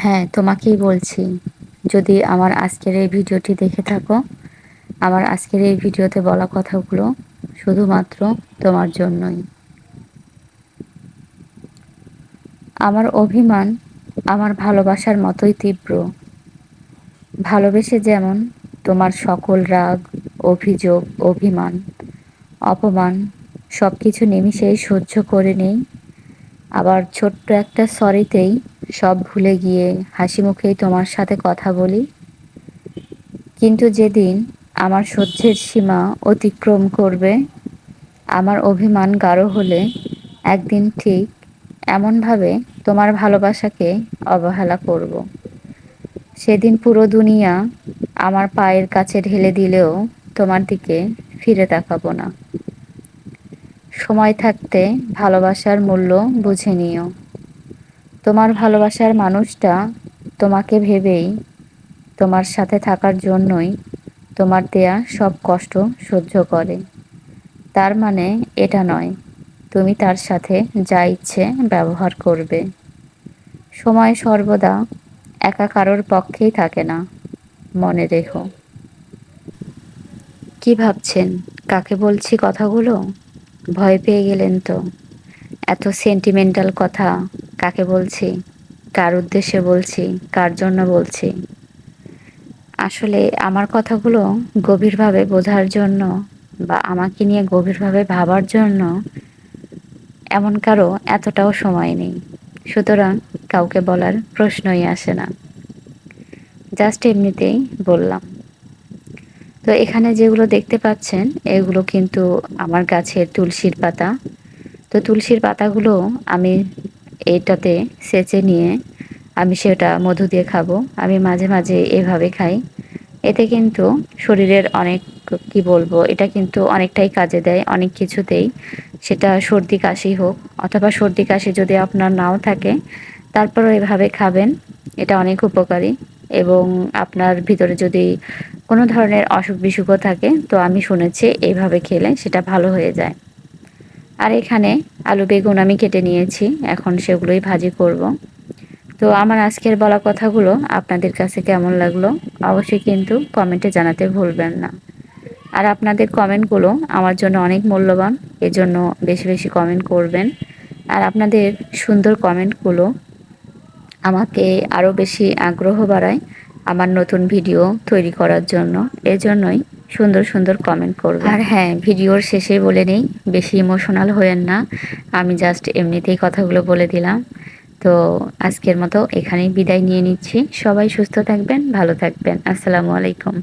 হ্যাঁ তোমাকেই বলছি। যদি আমার আজকের এই ভিডিওটি দেখে থাকো, আমার আজকের এই ভিডিওতে বলা কথাগুলো শুধুমাত্র তোমার জন্যই। আমার অভিমান আমার ভালোবাসার মতোই তীব্র। ভালোবেসে যেমন তোমার সকল রাগ, অভিযোগ, অভিমান, অপমান সব কিছু নিমিষেই সহ্য করে নেই, আবার ছোট্ট একটা সরিতেই সব ভুলে গিয়ে হাসি মুখেই তোমার সাথে কথা বলি। কিন্তু যেদিন আমার সহ্যের সীমা অতিক্রম করবে, আমার অভিমান গাঢ় হলে একদিন ঠিক এমনভাবে তোমার ভালোবাসাকে অবহেলা করব। সেদিন পুরো দুনিয়া আমার পায়ের কাছে ঢেলে দিলেও তোমার দিকে ফিরে তাকাবো না। সময় থাকতে ভালোবাসার মূল্য বুঝে নিও। তোমার ভালোবাসার মানুষটা তোমাকে ভেবেই তোমার সাথে থাকার জন্যই তোমার দেয়া সব কষ্ট সহ্য করে। তার মানে এটা নয়, তুমি তার সাথে যা ইচ্ছে ব্যবহার করবে। সময় সর্বদা একা কারোর পক্ষেই থাকে না, মনে রেখো। কি ভাবছেন? কাকে বলছি কথাগুলো? ভয় পেয়ে গেলেন তো। এত সেন্টিমেন্টাল কথা। কাকে বলছি? কার উদ্দেশ্যে বলছি? কার জন্য বলছি? আসলে আমার কথাগুলো গভীরভাবে বোঝার জন্য বা আমাকে নিয়ে গভীরভাবে ভাবার জন্য এমন কারও এতটাও সময় নেই। সুতরাং কাউকে বলার প্রশ্নই আসে না। জাস্ট এমনিতেই বললাম। তো এখানে যেগুলো দেখতে পাচ্ছেন, এগুলো কিন্তু আমার গাছের তুলসীর পাতা। তো তুলসীর পাতাগুলো আমি এটাতে সেচে নিয়ে আমি সেটা মধু দিয়ে খাব। আমি মাঝে মাঝে এভাবে খাই। এতে কিন্তু শরীরের অনেক, কি বলব, এটা কিন্তু অনেকটাই কাজে দেয়, অনেক কিছুতেই। সেটা সর্দি কাশি হোক অথবা সর্দি কাশি যদি আপনার নাও থাকে, তারপরও এভাবে খাবেন। এটা অনেক উপকারী এবং আপনার ভিতরে যদি কোনো ধরনের অসুখ বিসুখও থাকে, তো আমি শুনেছি এইভাবে খেলে সেটা ভালো হয়ে যায়। আর এখানে আলু, বেগুন আমি কেটে নিয়েছি। এখন সেগুলোই ভাজি করব। তো আমার আজকের বলা কথাগুলো আপনাদের কাছে কেমন লাগল অবশ্যই কিন্তু কমেন্টে জানাতে ভুলবেন না। আর আপনাদের কমেন্টগুলো আমার জন্য অনেক মূল্যবান, এজন্য বেশি বেশি কমেন্ট করবেন। আর আপনাদের সুন্দর কমেন্টগুলো আমাকে আরও বেশি আগ্রহ বাড়ায় আমার নতুন ভিডিও তৈরি করার জন্য। এজন্যই সুন্দর সুন্দর কমেন্ট করবে। আর হ্যাঁ ভিডিওর শেষে বলে নেই, বেশি ইমোশনাল হয়েন না। আমি জাস্ট এমনিতেই কথাগুলো বলে দিলাম। তো আজকের মতো এখানেই বিদায় নিয়ে নিচ্ছি। সবাই সুস্থ থাকবেন, ভালো থাকবেন। আসসালামু আলাইকুম।